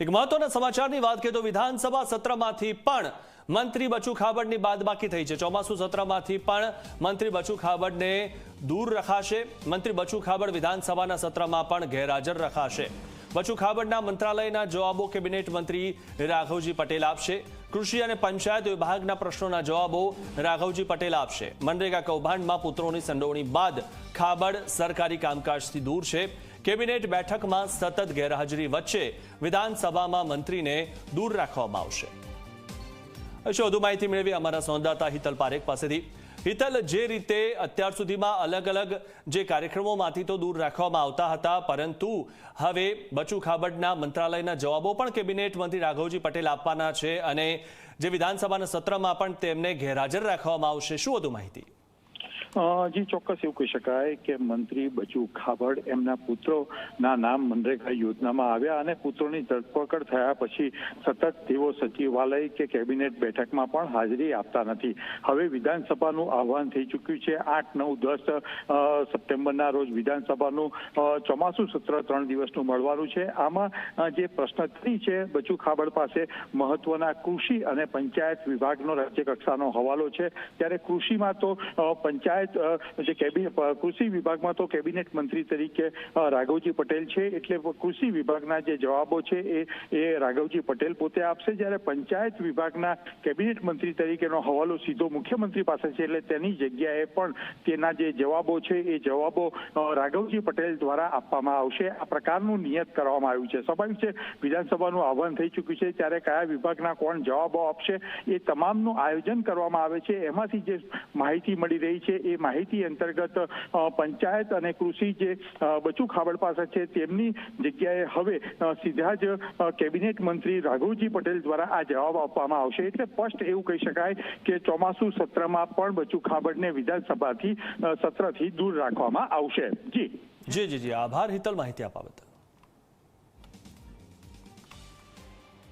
એક મહત્વના સમાચારની વાત કરીએ તો વિધાનસભા સત્રમાંથી પણ મંત્રી બચુ ખાબડની બાદબાકી થઈ છે. ચોમાસુ સત્રમાંથી પણ મંત્રી બચુ ખાબડને દૂર રખાશે. મંત્રી બચુ ખાબડ વિધાનસભાના સત્રમાં પણ ગેરહાજર રખાશે. બચુ ખાબડના મંત્રાલયના જવાબો કેબિનેટ મંત્રી રાઘવજી પટેલ આપશે. કૃષિ અને પંચાયત વિભાગના પ્રશ્નોના જવાબો રાઘવજી પટેલ આપશે. મનરેગા કૌભાંડમાં પુત્રોની સંડોવણી બાદ ખાબડ સરકારી કામકાજથી દૂર છે. કેબિનેટ બેઠકમાં સતત ગેરહાજરી વચ્ચે વિધાનસભામાં મંત્રીને દૂર રાખવામાં આવશે. હશે વધુ માહિતી મેળવી અમારા સંવાદદાતા હિતલ પારેખ પાસેથી. હિતલ, જે રીતે અત્યાર સુધીમાં અલગ અલગ જે કાર્યક્રમોમાંથી તો દૂર રાખવામાં આવતા હતા, પરંતુ હવે બચુ ખાબડના મંત્રાલયના જવાબો પણ કેબિનેટ મંત્રી રાઘવજી પટેલ આપવાના છે અને જે વિધાનસભાના સત્રમાં પણ તેમને ગેરહાજર રાખવામાં આવશે. શું વધુ માહિતી? જી ચોક્કસ એવું કહી શકાય કે મંત્રી બચુ ખાબડ એમના પુત્રોના નામ મનરેગા યોજનામાં આવ્યા અને પુત્રોની ધરપકડ થયા પછી સતત તેઓ સચિવાલય કે કેબિનેટ બેઠકમાં પણ હાજરી આપતા નથી. હવે વિધાનસભાનું આહવાન થઈ ચૂક્યું છે. આઠ નવ દસ સપ્ટેમ્બરના રોજ વિધાનસભાનું ચોમાસું સત્ર ત્રણ દિવસનું મળવાનું છે. આમાં જે પ્રશ્ન થઈ છે બચુ ખાબડ પાસે મહત્વના કૃષિ અને પંચાયત વિભાગનો રાજ્ય કક્ષાનો હવાલો છે. ત્યારે કૃષિમાં તો અ, જે કૃષિ વિભાગમાં તો કેબિનેટ મંત્રી તરીકે રાઘવજી પટેલ છે. એટલે કૃષિ વિભાગના જે જવાબો છે એ એ રાઘવજી પટેલ પોતે આપશે. જ્યારે પંચાયત વિભાગના કેબિનેટ મંત્રી તરીકેનો હવાલો સીધો મુખ્યમંત્રી પાસે છે. એટલે તેની જગ્યાએ પણ તેના જે જવાબો છે એ જવાબો રાઘવજી પટેલ દ્વારા આપવામાં આવશે. આ પ્રકારનું નિયત કરવામાં આવ્યું છે. સ્વાભાવિક છે. વિધાનસભાનું આહવાન થઈ ચૂક્યું છે. ત્યારે કયા વિભાગના કોણ જવાબો આપશે એ તમામનું આયોજન કરવામાં આવે છે. એમાંથી જે માહિતી મળી રહી છે એ માહિતી અંતર્ગત પંચાયત અને કૃષિ જે બચુ ખાબડ પાસે છે તેમની જગ્યાએ હવે સીધા જ કેબિનેટ મંત્રી રાઘવજી પટેલ દ્વારા આ જવાબ આપવામાં આવશે. એટલે સ્પષ્ટ એવું કહી શકાય કે ચોમાસુ સત્રમાં પણ બચુ ખાબડને વિધાનસભાથી સત્રથી દૂર રાખવામાં આવશે. જી. જી જી જી. આભાર હિતલ માહિતી આપવા બદલ.